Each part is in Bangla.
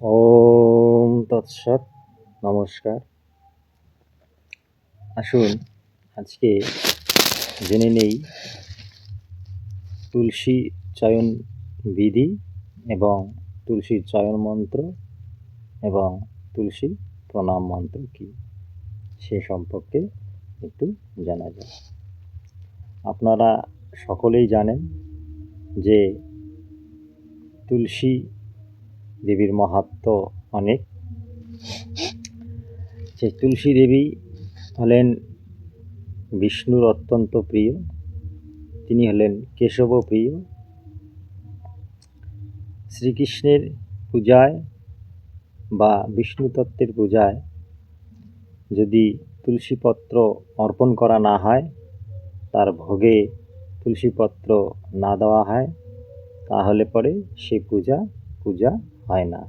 ওম তৎসৎ। নমস্কার। আসুন, আজকে জেনে নেই তুলসী চয়ন বিধি এবং তুলসীর চয়ন মন্ত্র এবং তুলসী প্রণাম মন্ত্র কী, সে সম্পর্কে একটু জানা যায় আপনারা সকলেই জানেন যে তুলসী দেবীর মাহাত্ম্য অনেক। যে তুলসী দেবী হলেন বিষ্ণুর অত্যন্ত প্রিয়, তিনি হলেন কেশব প্রিয়। শ্রীকৃষ্ণের পূজায় বা বিষ্ণু তত্ত্বের পূজায় যদি তুলসীপত্র অর্পণ করা না হয়, তার ভোগে তুলসীপত্র না দেওয়া হয়, তাহলে পরে সে পূজা পূজা হয় না।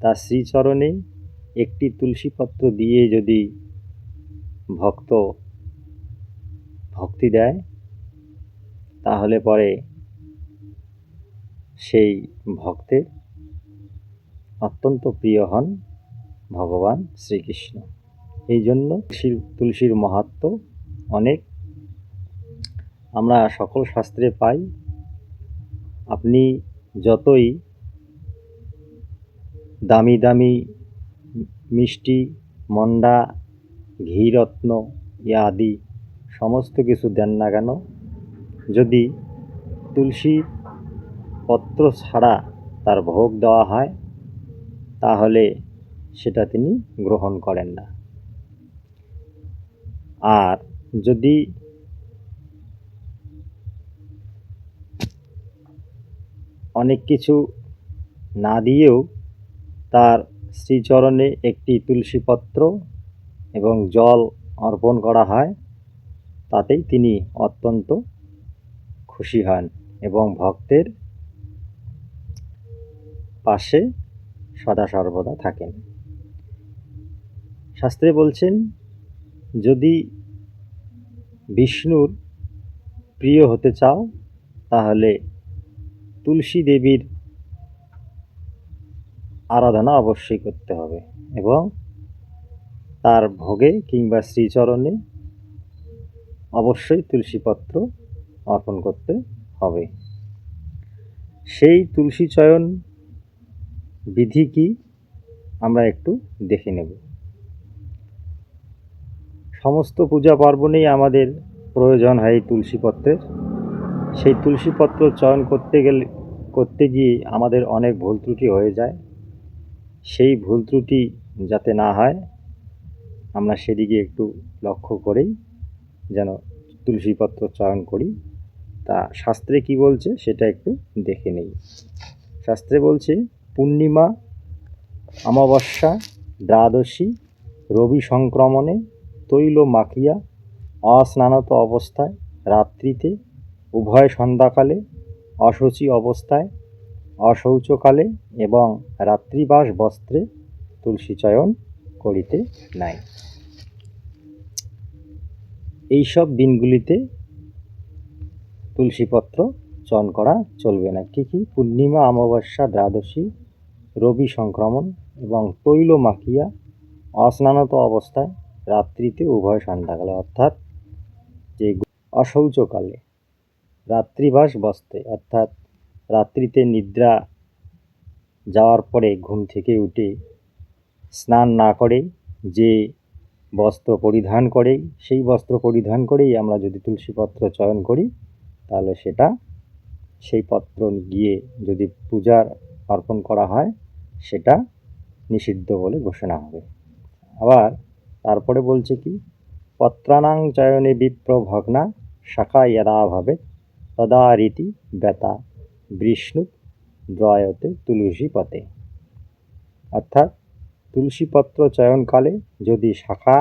তার শ্রীচরণে একটি তুলসীপত্র দিয়ে যদি ভক্ত ভক্তি দেয়, তাহলে পরে সেই ভক্তের অত্যন্ত প্রিয় হন ভগবান শ্রীকৃষ্ণ। এই জন্য তুলসীর তুলসীর মাহাত্ম অনেক। আমরা সকল শাস্ত্রে পাই, আপনি যতই দামি দামি মিষ্টি, মন্ডা, ঘিরত্ন আদি সমস্ত কিছু দেন না কেন? যদি তুলসী পত্র ছাড়া তার ভোগ দেওয়া হয়, তাহলে সেটা তিনি গ্রহণ করেন না। আর যদি অনেক কিছু না দিয়েও তার শ্রীচরণে একটি তুলসীপত্র এবং জল অর্পণ করা হয়। তাতেই তিনি অত্যন্ত খুশি হন এবং ভক্তের পাশে সদা সর্বদা থাকেন। শাস্ত্রে বলছেন, যদি বিষ্ণুর প্রিয় হতে চাও, তাহলে তুলসী দেবীর আরাধনা অবশ্যই করতে হবে এবং তার ভোগে কিংবা শ্রীচরণে অবশ্যই তুলসীপত্র অর্পণ করতে হবে। সেই তুলসী চয়ন বিধি কি আমরা একটু দেখে নেব। সমস্ত পূজা পার্বণেই আমাদের প্রয়োজন হয় এই তুলসীপত্রের। সেই তুলসীপত্র চয়ন করতে গেলে, করতে গিয়ে আমাদের অনেক ভুল ত্রুটি হয়ে যায়। সেই ভুল ত্রুটি যাতে না হয়, আমরা সেদিকে একটু লক্ষ্য করেই যেন তুলসীপত্র চয়ন করি। তা শাস্ত্রে কি বলছে সেটা একটু দেখে নেই। শাস্ত্রে বলছে, পূর্ণিমা, অমাবস্যা, দ্বাদশী, রবি সংক্রমণে তৈল মাখিয়া অস্নানত অবস্থায় রাত্রিতে উভয় সন্ধ্যাকালে অসুচি অবস্থায় অশৌচকালে এবং রাত্রিবাস বস্ত্রে তুলসী চয়ন করিতে নাই। এইসব দিনগুলিতে তুলসীপত্র চয়ন করা চলবে না। কী কী? পূর্ণিমা, অমাবস্যা, দ্বাদশী, রবি সংক্রমণ এবং তৈল মাখিয়া অস্নানত অবস্থায় রাত্রিতে উভয় সন্ধ্যাকালে, অর্থাৎ যে অশৌচকালে রাত্রিবাস বস্ত্রে অর্থাৎ রাত্রিতে নিদ্রা যাওয়ার পরে ঘুম থেকে উঠে স্নান না করে যে বস্ত্র পরিধান করেই সেই বস্ত্র পরিধান করেই আমরা যদি তুলসীপত্র চয়ন করি, তাহলে সেটা সেই পত্র গিয়ে যদি পূজার অর্পণ করা হয়, সেটা নিষিদ্ধ বলে ঘোষণা হবে। আবার তারপরে বলছে কি, পত্রানাং চয়নে বিপ্র ভগ্না শাখা ভাবে তদা রীতি ব্যথা বিষ্ণু দ্রয়তে তুলসী পথে অর্থাৎ তুলসীপত্র চয়নকালে যদি শাখা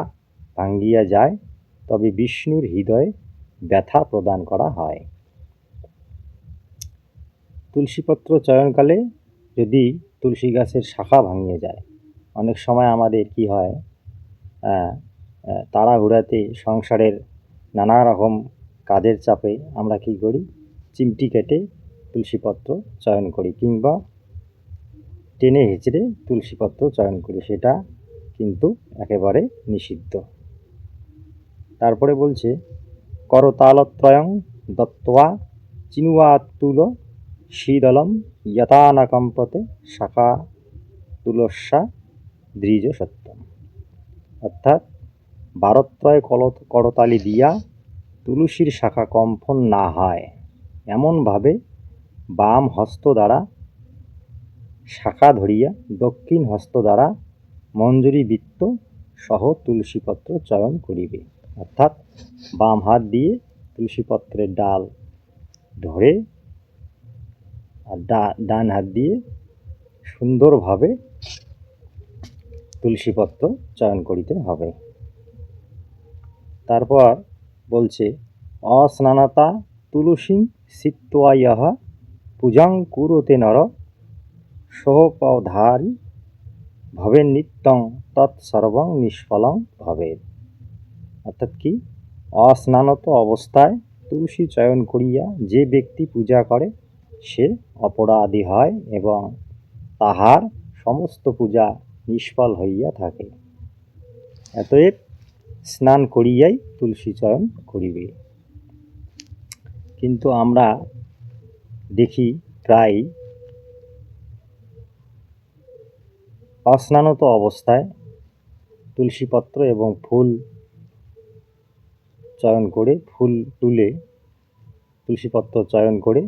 ভাঙ্গিয়া যায়, তবে বিষ্ণুর হৃদয়ে ব্যথা প্রদান করা হয়। তুলসীপত্র চয়নকালে যদি তুলসী গাছের শাখা ভাঙিয়ে যায়, অনেক সময় আমাদের কি হয় তাড়াহুড়াতে সংসারের নানা রকম কাজের চাপে আমরা কী করি, চিমটি কেটে তুলসীপত্র চয়ন করি কিংবা টেনে হেঁচড়ে তুলসীপত্র চয়ন করি, সেটা কিন্তু একেবারে নিষিদ্ধ। তারপরে বলছে, করতালত্রয়ং দত্ত্বা চিনুয়া তুল শীতলম যথানাকম্পতে শাখা তুলস্যা দ্বিজ সত্যম। অর্থাৎ বারত্রয় কলত, করতালি দিয়া তুলসীর শাখা কম্পন না হয়, এমনভাবে বাম হস্ত দ্বারা শাখা ধরিয়া, দক্ষিণ হস্ত দ্বারা মঞ্জুরি বৃত্ত সহ তুলসীপত্র চয়ন করিবে। অর্থাৎ বাম হাত দিয়ে তুলসীপত্রের ডাল ধরে আর ডান হাত দিয়ে সুন্দরভাবে তুলসীপত্র চয়ন করিতে হবে। তারপর বলছে, অস্নানতা তুলসী সিত্বায়হ পূজাং কুরুতে নর সোপধারি ভবে নিত্যং তৎসর্বং নিষ্ফলং ভবে অর্থাৎ কি? অস্নানত অবস্থায় তুলসী চয়ন করিয়া যে ব্যক্তি পূজা করে, সে অপরাধী হয় এবং তাহার সমস্ত পূজা নিষ্ফল হইয়া থাকে। অতএব স্নান করিয়াই তুলসী চয়ন করিবে। কিন্তু আমরা দেখি প্রায় অস্নানত অবস্থায় তুলসীপত্র এবং ফুল চয়ন করে ফুল তুলে তুলসীপত্র চয়ন করে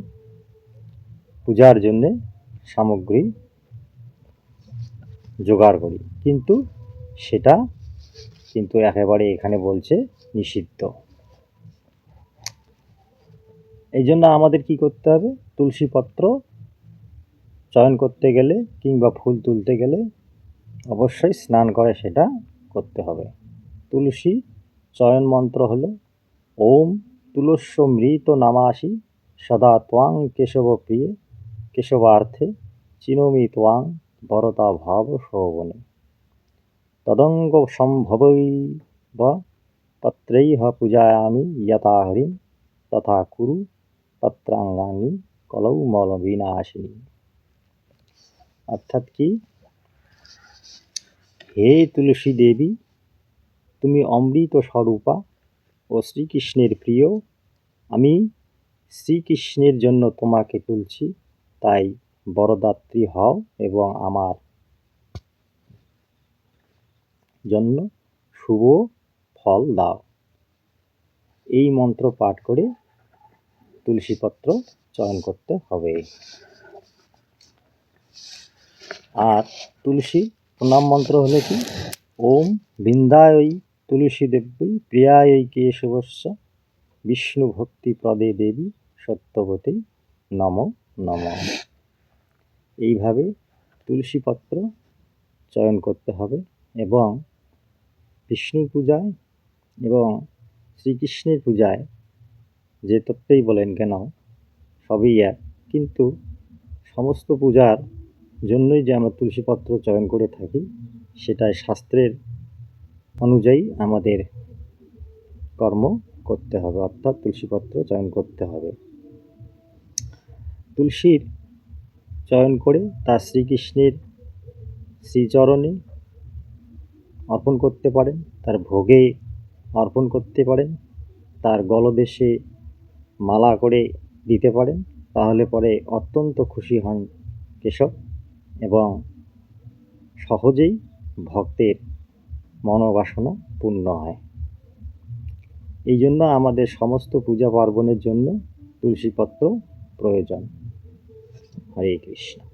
পূজার জন্যে সামগ্রী জোগাড় করি। কিন্তু সেটা কিন্তু একেবারে এখানে বলছে নিষিদ্ধ। এই জন্য আমাদের কি করতে হবে? তুলসীপত্র চয়ন করতে গেলে কিংবা ফুল তুলতে গেলে অবশ্যই স্নান করে সেটা করতে হবে। তুলসী চয়ন মন্ত্র হলো, ওম তুলস্য মৃত নামাসি সদা ত্বাং কেশব প্রিয়ে কেশবার্থে চিনমি ত্বাং বরতা ভাব শোভনে। তদঙ্গ সম্ভবৈব পত্রৈহ পূজায়ামি যথা হরিম তথা কুরু পত্রাঙ্গানি কলৌ মল বিনাশিনী অর্থাৎ কি? হে তুলসী দেবী, তুমি অমৃত স্বরূপা ও শ্রীকৃষ্ণের প্রিয়। আমি শ্রীকৃষ্ণের জন্য তোমাকে তুলছি, তাই বরদাত্রী হও এবং আমার জন্য শুভ ফল দাও। এই মন্ত্র পাঠ করে তুলসীপত্র চয়ন করতে হবে। আর তুলসী প্রণাম মন্ত্র হলো কি? ওম বৃন্দায়ই তুলসী দেব্যই প্রিয়ায়ই কেশবস্য বিষ্ণু ভক্তি প্রদে দেবী সত্যবতী নম নম। এইভাবে তুলসীপত্র চয়ন করতে হবে এবং বিষ্ণু পূজায় এবং শ্রীকৃষ্ণের পূজায় যে তত্ত্বই বলেন কেন, সবই এক। কিন্তু সমস্ত পূজার জন্যই যে আমরা তুলসীপত্র চয়ন করে থাকি, সেটাই শাস্ত্রের অনুযায়ী আমাদের কর্ম করতে হবে, অর্থাৎ তুলসীপত্র চয়ন করতে হবে। তুলসীর চয়ন করে তা শ্রীকৃষ্ণের শ্রীচরণে অর্পণ করতে পারেন, তার ভোগে অর্পণ করতে পারেন, তার গলদেশে মালা করে দিতে পারেন, তাহলে পরে অত্যন্ত খুশি হন কেশব এবং সহজেই ভক্তের মনোবাসনা পূর্ণ হয়। এই জন্য আমাদের সমস্ত পূজা পার্বণের জন্য তুলসীপত্র প্রয়োজন। হরে কৃষ্ণ।